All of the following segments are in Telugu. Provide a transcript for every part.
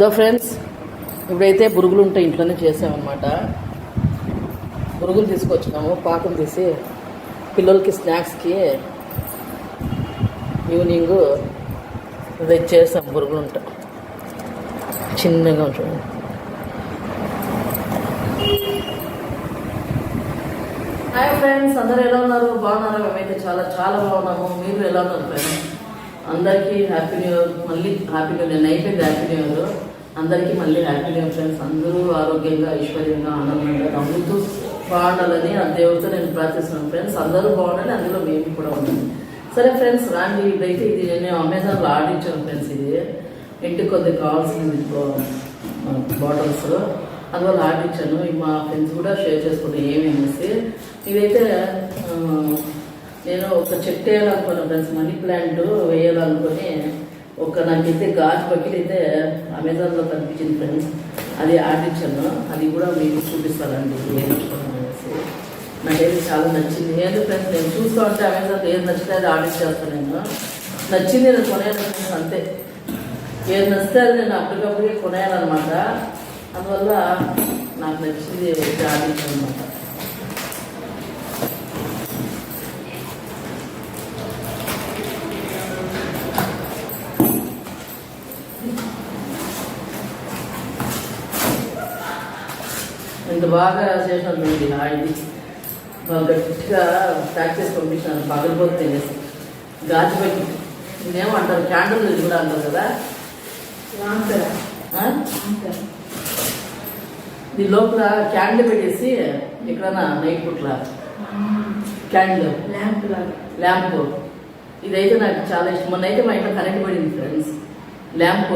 దో ఫ్రెండ్స్ ఇప్పుడైతే బురుగులు ఉంటాయి ఇంట్లోనే చేసామన్నమాట. బురుగులు తీసుకొచ్చినాము పాకం తీసి పిల్లలకి స్నాక్స్కి ఈవినింగ్ ఇది చేసాం బురుగులు ఉంటాయి చిన్నగా చూడండి హాయ్ ఫ్రెండ్స్ అందరు ఎలా ఉన్నారు? బాగున్నారా? మేమైతే చాలా చాలా బాగున్నాము. మీరు ఎలా ఉన్నారు ఫ్రెండ్స్? అందరికీ హ్యాపీ న్యూ ఇయర్ మళ్ళీ హ్యాపీ న్యూ ఇయర్ అయిపోయింది హ్యాపీ న్యూ ఇయర్ అందరికీ మళ్ళీ హ్యాపీ న్యూ ఇయర్ ఫ్రెండ్స్ అందరూ ఆరోగ్యంగా ఐశ్వర్యంగా ఆనందంగా నవ్వుతూ బాగుండాలని ఆ దేవుడితో నేను ప్రార్థిస్తున్నాను. ఫ్రెండ్స్ అందరూ బాగుండాలి అందులో మేము కూడా ఉన్నాం సరే ఫ్రెండ్స్ రాండి. ఇదైతే ఇది నేను అమెజాన్లో ఆడించాను ఫ్రెండ్స్ ఇది. ఇంటికి కొద్దిగా కావాల్సింది బాటిల్స్ అందువల్ల ఆడించాను ఇవి మా ఫ్రెండ్స్ కూడా షేర్ చేసుకుంటాను ఏమేసి ఇదైతే నేను ఒక చెట్టు వేయాలనుకున్నాను ఫ్రెండ్స్ మనీ ప్లాంట్ వేయాలనుకుని ఒక నాకైతే గాజు బకెట్ అయితే అమెజాన్లో కనిపించింది ఫ్రెండ్స్. అది ఆర్డర్ అది కూడా మీకు చూపిస్తానండి వేయించుకున్నాను నాకైతే చాలా నచ్చింది. ఏదో ఫ్రెండ్స్ నేను చూస్తూ ఉంటే అమెజాన్లో ఏది నచ్చితే అది ఆర్డర్ చేస్తాను నేను. నచ్చింది నేను కొనేయాలి అంతే. ఏది నచ్చితే అది నేను అప్పటికప్పుడే కొనేయాలన్నమాట. అందువల్ల నాకు నచ్చింది ఒకటి ఆర్డర్ ఇచ్చాను అనమాట బాగా ఇది బాగా గట్టిగా ప్యాక్ చేసి పంపించినాను పగలిపోతే తినేసి గాజు పెట్టి ఇదేమో అంటారు క్యాండిల్ ఇది కూడా అంటారు కదా. దీని లోపల క్యాండిల్ పెట్టేసి ఎక్కడన్నా నైట్ పుట్ల క్యాండిల్ ల్యాంప్ ల్యాంప్ ఇదైతే నాకు చాలా ఇష్టం. మొన్న అయితే మా ఇంట్లో కరెంట్ పడింది ఫ్రెండ్స్ ల్యాంప్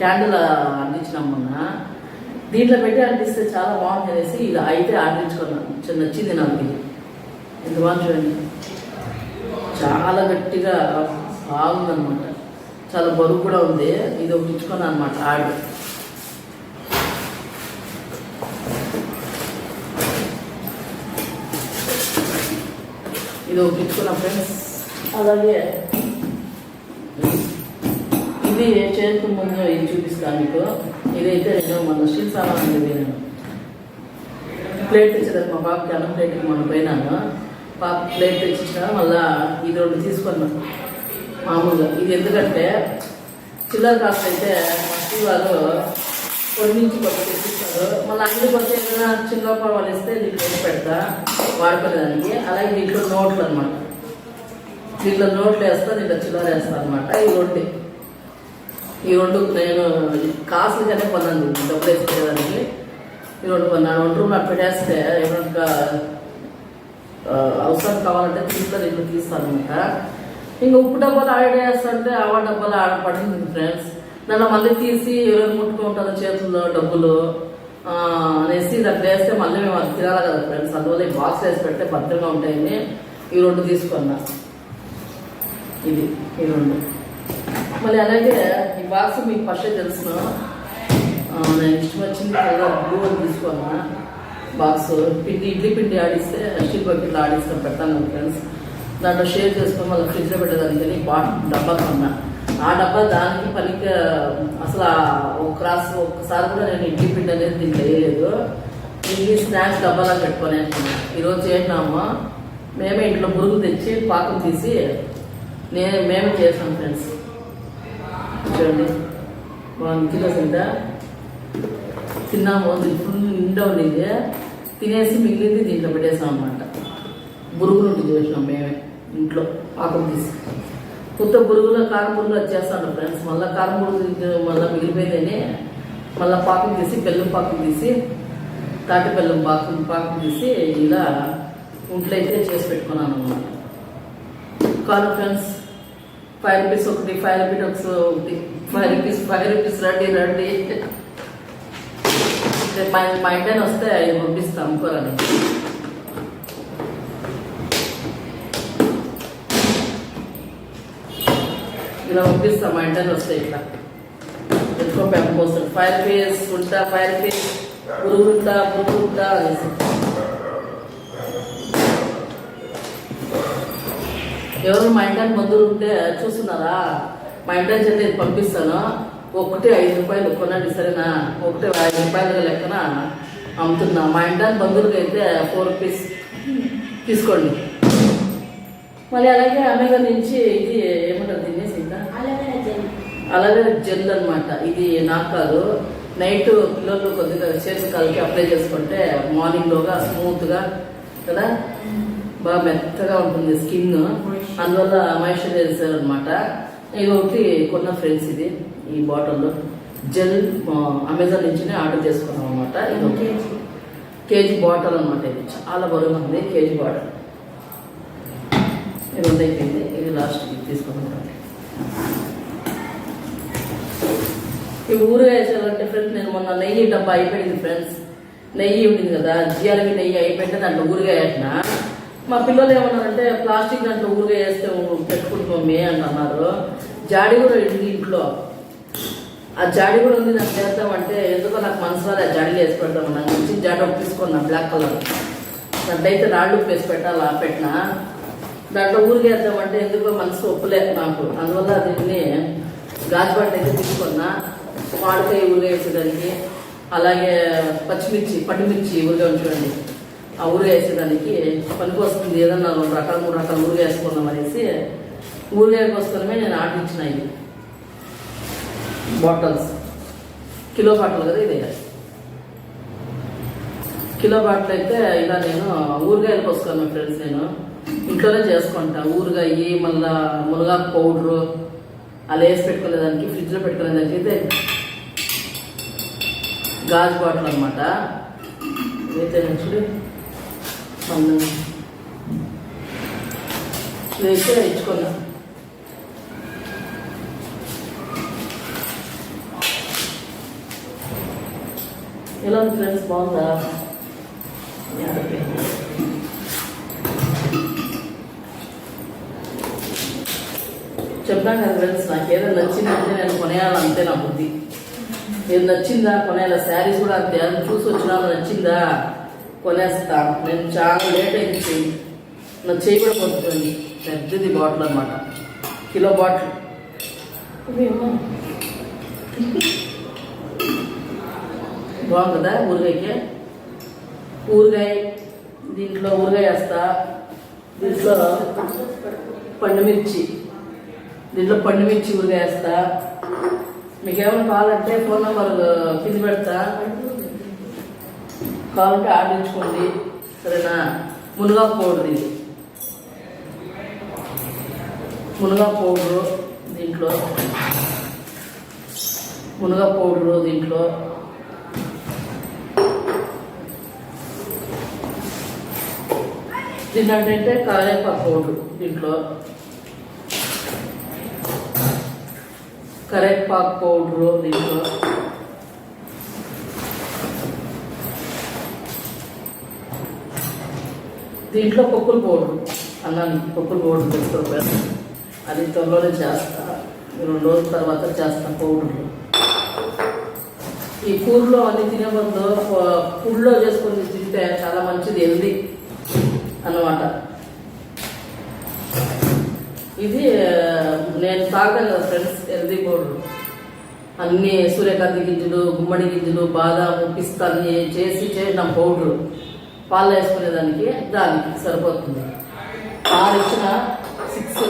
క్యాండిల్ అందించినాం మొన్న. దీంట్లో పెట్టి అనిపిస్తే చాలా బాగుంది అనేసి ఇలా అయితే ఆడించుకున్నాను. చిన్న నచ్చింది నాకు ఇది. ఎంత బాగుంది చూడండి. చాలా గట్టిగా బాగుందనమాట చాలా బరువు కూడా ఉంది. ఇది ఒకటి ఇచ్చుకున్నాను అనమాట ఆడు. ఇది ఒకటి ఇచ్చుకున్నా ఫ్రెండ్స్. అలాగే ఇది చేరుకు ముందు ఇది చూపిస్తాను మీకు. ఇదైతే నేను మన స్టీల్ సామాన్ నేను ప్లేట్ తెచ్చేదాన్ని మా పాపకి అన్నం ప్లేట్కి మొన్న పోయినాను. పాప ప్లేట్ తెచ్చిన మళ్ళా ఇది రెండు తీసుకున్నాను మామూలుగా. ఇది ఎందుకంటే చిల్లర కాస్ట్ అయితే మా స్టీల్ వాళ్ళు కొన్ని నుంచి కొత్త తెచ్చిస్తారు మళ్ళీ అంగడి కొత్త ఏదైనా చిన్న పావాలు ఇస్తే దీంట్లో పెడతా. వాడుకునేదానికి. అలాగే దీంట్లో నోట్లు అనమాట దీంట్లో నోట్లు వేస్తా దీంట్లో చిల్లర వేస్తా అనమాట ఈ రొట్టె ఈ రెండు నేను కాస్ట్లీగానే కొన్నాను డబ్బులు వేసుకునేదానికి. ఈ రెండు కొన్నాను రెండు రూమ్ పెట్టేస్తే ఏమన్నా అవసరం కావాలంటే తీసుకొని దీంట్లో తీస్తాను అనమాట ఇంకా ఉప్పు డబ్బాలు ఆడేస్తుంటే ఆవ డబ్బాలు ఆడపడింది ఫ్రెండ్స్ నన్ను మళ్ళీ తీసి ఎవరైనా ముట్టుకుంటారు చేతుల్లో డబ్బులు అనేసి దాంట్లో వేస్తే మళ్ళీ మేము అది తినాలి కదా ఫ్రెండ్స్ అందువల్ల ఈ బాక్స్ వేసి పెడితే భద్రంగా ఉంటాయని ఈ రెండు తీసుకున్నా. ఇది ఈ రెండు. మళ్ళీ అలాగే ఈ బాక్స్ మీకు ఫస్టే తెలుసును నేను ఇష్టం వచ్చింది కదా బ్లూ అని తీసుకున్నా బాక్స్ పిండి ఇడ్లీ పిండి ఆడిస్తే స్టీల్ బకెట్లో ఆడిస్తాం పెడతాను ఫ్రెండ్స్ దాంట్లో షేర్ చేసుకొని మళ్ళీ ఫ్రిడ్జ్లో పెట్టేదానికి బా డబ్బా కొన్నా. ఆ డబ్బా దానికి పనికి అసలు ఒక క్రాస్ ఒక్కసారి కూడా నేను ఇడ్లీ పిండి అనేది దీనికి వేయలేదు. ఇడ్లీ స్నాక్స్ డబ్బాలా పెట్టుకొని ఈరోజు చేసినాము మేమే ఇంట్లో మురుగు తెచ్చి పాకం తీసి నేను మేమే చేసాం ఫ్రెండ్స్ చూడండి వన్ కిలో తింటా తిన్నాము. అది ఫుల్ నిండా ఉండింది. తినేసి మిగిలింది దీంట్లో పెట్టేసాం అనమాట బురుగులు ఉండి చేసినాం మేమే ఇంట్లో పాకం తీసి. కొత్త బురుగులు కారం బురుగులు వచ్చేస్తాను ఫ్రెండ్స్. మళ్ళీ కారం బురుగు మళ్ళీ మిగిలిపోయిందని మళ్ళీ పాకం తీసి బెల్లం పాకం తీసి తాటి బెల్లం పాకం పాకం తీసి ఇలా ఇంట్లో అయితే చేసి పెట్టుకున్నాను అనమాట కాదు ఫ్రెండ్స్ ఫైవ్ రూపీస్ ఒకటి ఫైవ్ రూపీస్ ఒకటి ఫైవ్ రూపీస్ ఫైవ్ రూపీస్ రండి రండి. రేపు మా మా వస్తే అవి పంపిస్తాం అమ్ముకోరని ఇలా పంపిస్తాం మా ఇంటిని వస్తే ఇట్లా. ఎక్కువ పెంపొస్తుంది. ఫైవ్ రూపీస్ ఉంటా ఫైవ్ రూపీస్ పురుగు ఉంటా పురుగు ఉంటా అనేసి. ఎవరు మా ఇంటికి బంధువులు ఉంటే చూస్తున్నారా? మా ఇంటి అయితే ఇది పంపిస్తాను. ఒకటి ఐదు రూపాయలు కొనండి సరేనా? ఒకటి ఐదు రూపాయల లెక్కన అమ్ముతున్నా. మా ఇంటి బంధువులకి అయితే ఫోర్ రూపీస్ తీసుకోండి. మళ్ళీ అలాగే అమెజాన్ నుంచి ఇది ఏమంటారు సీతా అలాగే జెల్. అన్నమాట. ఇది నాకు కాదు. నైట్ పిల్లలు కొద్దిగా చేతి కాలకి అప్లై చేసుకుంటే మార్నింగ్ లోగా స్మూత్గా కదా? బాగా మెత్తగా ఉంటుంది స్కిన్. అందువల్ల మాయిశ్చరైజర్ అనమాట ఇది ఒకటి కొన్న ఫ్రెండ్స్ ఇది ఈ బాటిల్ జెల్ అమెజాన్ నుంచి ఆర్డర్ చేసుకున్నాం అనమాట ఇది ఒక కేజీ. బాటిల్ అనమాట ఇది. చాలా బరువుగా ఉంది కేజీ బాటిల్ ఇది ఉంది అయిపోయింది? ఇది లాస్ట్ తీసుకుంటాం ఈ ఊరుగా వేసేయాలంటే ఫ్రెండ్స్ నేను మొన్న నెయ్యి డబ్బా అయిపోయింది ఫ్రెండ్స్ నెయ్యి ఉంటుంది కదా జిఆర్వి నెయ్యి అయిపోయింటే దాంట్లో ఊరుగా వేసిన మా పిల్లలు ఏమన్నారంటే ప్లాస్టిక్ దాంట్లో ఊరుగా వేస్తే పెట్టుకుంటాం మే అని అన్నారు. జాడి కూడా ఉంది ఇంట్లో. ఆ జాడి కూడా ఉంది నాకు చేద్దామంటే ఎందుకో నాకు మనసు రాదు ఆ జాడీలు వేసి పెడతాం నాకు నుంచి జాడి ఒకటి తీసుకున్నా బ్లాక్ కలర్. దాంట్లో అయితే రాళ్ళు ఉప్పు వేసి పెట్టాలా పెట్టినా. దాంట్లో ఊరికేద్దామంటే ఎందుకో మనసు ఒప్పులేదు నాకు. అందువల్ల దీన్ని గాజుబాట్ అయితే తీసుకున్నా. మామిడికాయ ఊరిగా వేసేదానికి. అలాగే పచ్చిమిర్చి పట్టుమిర్చి ఊరిగా ఉంచుకోండి ఆ ఊరిగా వేసేదానికి పనికి వస్తుంది ఏదన్నా రెండు రకాలు మూడు రకాల ఊరిగా వేసుకుందాం అనేసి ఊరిగా కోసమే నేను ఆర్డర్ ఇచ్చిన ఇది బాటిల్స్ కిలో బాటిల్ కదా ఇది. కిలో బాటిల్ అయితే ఇలా నేను ఊరగాయలు కోసుకున్నాను ఫ్రెండ్స్ నేను. ఇంట్లోనే చేసుకుంటా. ఊరగాయ మళ్ళా మునగాకు పౌడరు అలా వేసి పెట్టుకునే దానికి ఫ్రిడ్జ్లో పెట్టుకునే దానికి అయితే గాజు బాటిల్ అనమాట అయితే నేను చూడు. మళ్ళీ ఇదైతే ఇచ్చుకున్నా ఎలా ఉంది ఫ్రెండ్స్ బాగుందా చెప్పాను కదా ఫ్రెండ్స్ నాకు ఏదో నచ్చిందంటే నేను కొనేయాలి అంతే నా బుద్ధి. నేను నచ్చిందా కొనేయాల? శారీస్ కూడా అంతే. అది చూసి వచ్చినా నచ్చిందా? కొనేస్తా. నేను చాలా లేట్ అయింది. నా చేయి కూడా కొనుక్కోండి పెద్దది బాటిల్ అనమాట కిలో బాటిల్. బాగుంటుందా ఊరగాయకి? ఊరగాయ దీంట్లో ఊరగాయ వేస్తా. దీంట్లో పండుమిర్చి దీంట్లో పండుమిర్చి ఊరగాయ వేస్తా. మీకు ఏమైనా కావాలంటే ఫోన్ నెంబర్ కింద పెడతా. కావాలంటే ఆర్డర్ సరేనా? మునగా పౌడర్ ఇది. మునగా పౌడరు దీంట్లో. మునగా పౌడరు దీంట్లో. దీంట్లో ఏంటంటే కరేపాకు పౌడర్ దీంట్లో. కరేపాకు పౌడరు దీంట్లో. దీంట్లో పప్పుల పౌడర్ అన్నాను పప్పుల పౌడర్ తెచ్చుకోవాలి అది త్వరలోనే చేస్తా. రెండు రోజుల తర్వాత చేస్తా పౌడర్లు ఈ కూరలో అన్ని తినే బదులు పుల్లో చేసుకొని తింటే చాలా మంచిది హెల్దీ అన్నమాట. ఇది నేను తాగాను కదా ఫ్రెండ్స్ హెల్దీ పౌడర్ అన్ని సూర్యకాంతి గింజలు గుమ్మడి గింజలు బాదాము పిస్తా అన్ని చేసి చేసిన పౌడర్. పాలు వేసుకునేదానికి దానికి సరిపోతుంది. ఆరు ఇచ్చిన సిక్స్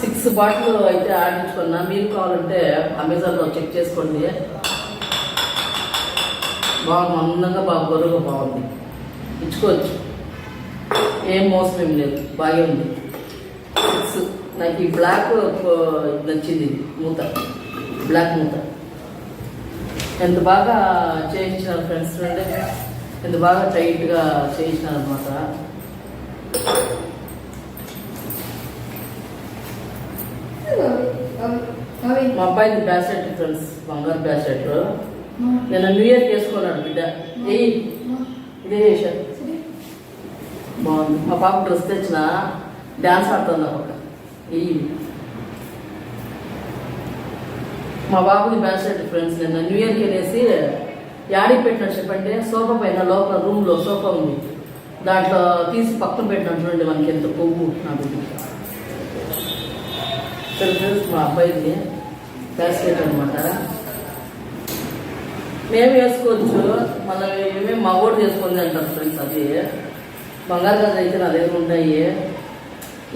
సిక్స్ బాటిల్ అయితే ఆడించుకున్నా. మీరు కావాలంటే అమెజాన్లో చెక్ చేసుకోండి. బాగా మందంగా బాగా బరువుగా బాగుంది. ఇచ్చుకోవచ్చు. ఏం మోసం ఏం లేదు. బాగా ఉంది. సిక్స్ నాకు ఈ బ్లాక్ నచ్చింది ఇది, మూత. బ్లాక్ మూత. ఎంత బాగా చేయించినారు ఫ్రెండ్స్ అంటే ఎంత బాగా టైట్గా చేయించినారు అనమాట మా అబ్బాయిది బ్యాసెట్ ఫ్రెండ్స్ బంగారు బ్యాసెట్ నేను న్యూ ఇయర్ చేసుకున్నాడు బిడ్డ. ఏ ఇదే చేశాను బాగుంది. మా పాప డ్రెస్ తెచ్చిన డ్యాన్స్ ఆడుతుంది ఆ మా బాబుది బ్యాసెట్ ఫ్రెండ్స్ నిన్న న్యూ ఇయర్కి వెళ్ళేసి యాడికి పెట్టినట్టు చెప్పండి? సోఫా పైన లోపల రూమ్లో సోఫా ఉంది. దాంట్లో తీసి పక్కన పెట్టినట్టు చూడండి మనకి ఎంత కొవ్వు నా బిడ్డ ఫ్రెండ్స్ మా అబ్బాయిది బ్యాస్కెట్ అనమాట మేము వేసుకోవచ్చు. మళ్ళీ ఏమేమి మగోడు చేసుకుంది అంటారు ఫ్రెండ్స్ అది. బంగారు గది అయితే నా దగ్గర ఉంటాయి.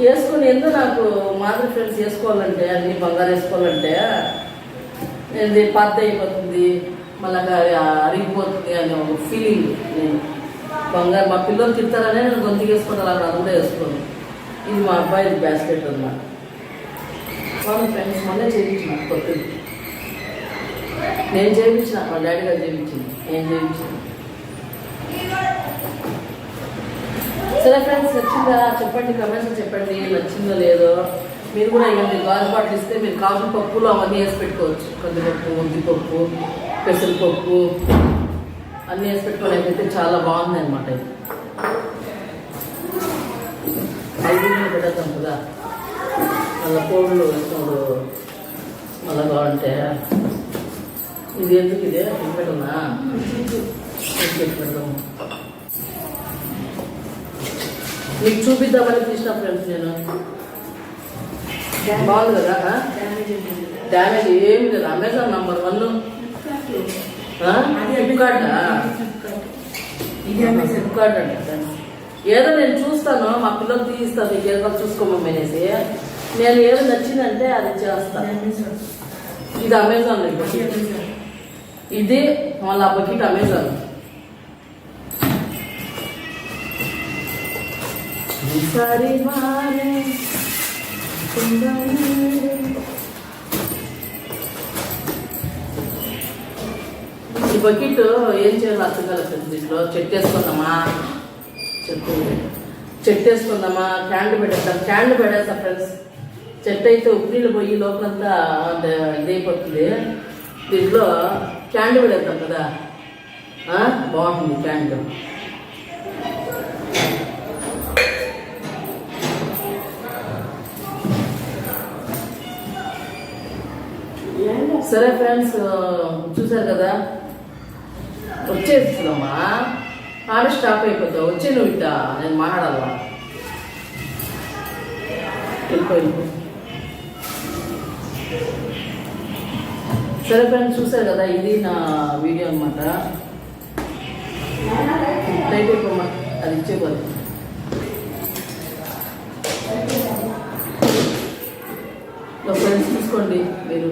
వేసుకుని ఎందు నాకు మాదిరి ఫ్రెండ్స్ వేసుకోవాలంటే అన్ని బంగారు వేసుకోవాలంటే ఇది పాత అయిపోతుంది. మళ్ళీ అరిగిపోతుంది అనే ఒక ఫీలింగ్ నేను. బంగారు మా పిల్లలు తిడతారనే నేను గొంతు వేసుకుంటాను అక్కడ అది కూడా వేసుకోను. ఇది మా అబ్బాయి బ్యాస్కెట్ అనమాట వాళ్ళ ఫ్రెండ్స్ మొన్నే చేయించిన కొత్తది. నేను చేయించిన మా డాడీ గారు చేయించింది. నేను చేయించింది సరే ఫ్రెండ్స్ నచ్చిందా? చెప్పండి కమెంట్స్ చెప్పండి నచ్చిందో లేదో. మీరు కూడా ఇవన్నీ గాజు బాటిల్ ఇస్తే మీరు కాఫీ పప్పులు అవన్నీ వేసి పెట్టుకోవచ్చు. కందిపప్పు ఉద్దిపప్పు పెసరపప్పు అన్నీ వేసి పెట్టుకోవడానికి అయితే చాలా బాగుంది అనమాట ఇది. ఐదు పెడతాం కదా. మళ్ళీ కోళ్ళు వేసినప్పుడు మళ్ళీ బాగుంటే. ఇది ఎందుకు ఇదే? ఇది పెట్టనా పెడదాము. మీకు చూపిద్దామని తీసిన ఫ్రెండ్స్ నేను. బాగుంది కదా? డ్యామేజ్ ఏమి లేదు. Amazon number one Flipkart Flipkart అంట. ఫ్రెండ్స్ ఏదో నేను చూస్తాను మా పిల్లలు తీస్తాను నీకు ఏదో చూసుకోమని అనేసి నేను ఏదో నచ్చిందంటే అది చేస్తాను ఇది అమెజాన్ ఇది ఆ బకెట్ అమెజాన్ సరి ఈ బకెట్ ఏం చేయాలో అర్థం కలుగుతుంది దీంట్లో. చెట్టు వేసుకుందామా చెట్టు చెట్టు వేసుకుందామా క్యాండ్ పెట్టేస్తాం క్యాండ్ పెట్టేస్తా ఫ్రెండ్స్. చెట్టు అయితే ఉప్పిళ్ళు పోయి లోపలంతా ఇదైపోతుంది. దీంట్లో క్యాండ్ పెడేస్తాం కదా. బాగుంటుంది క్యాండ్ సరే ఫ్రెండ్స్ చూసారు కదా? వచ్చేస్తున్నామా ఆడ స్టాప్ అయిపోతావు. వచ్చే నువ్వు ఇట్ట? నేను మాట్లాడాలా సరే ఫ్రెండ్స్ చూసారు కదా? ఇది నా వీడియో అనమాట లైట్ అయిపోమా అది ఇచ్చేపోదు ఫ్రెండ్స్ తీసుకోండి మీరు.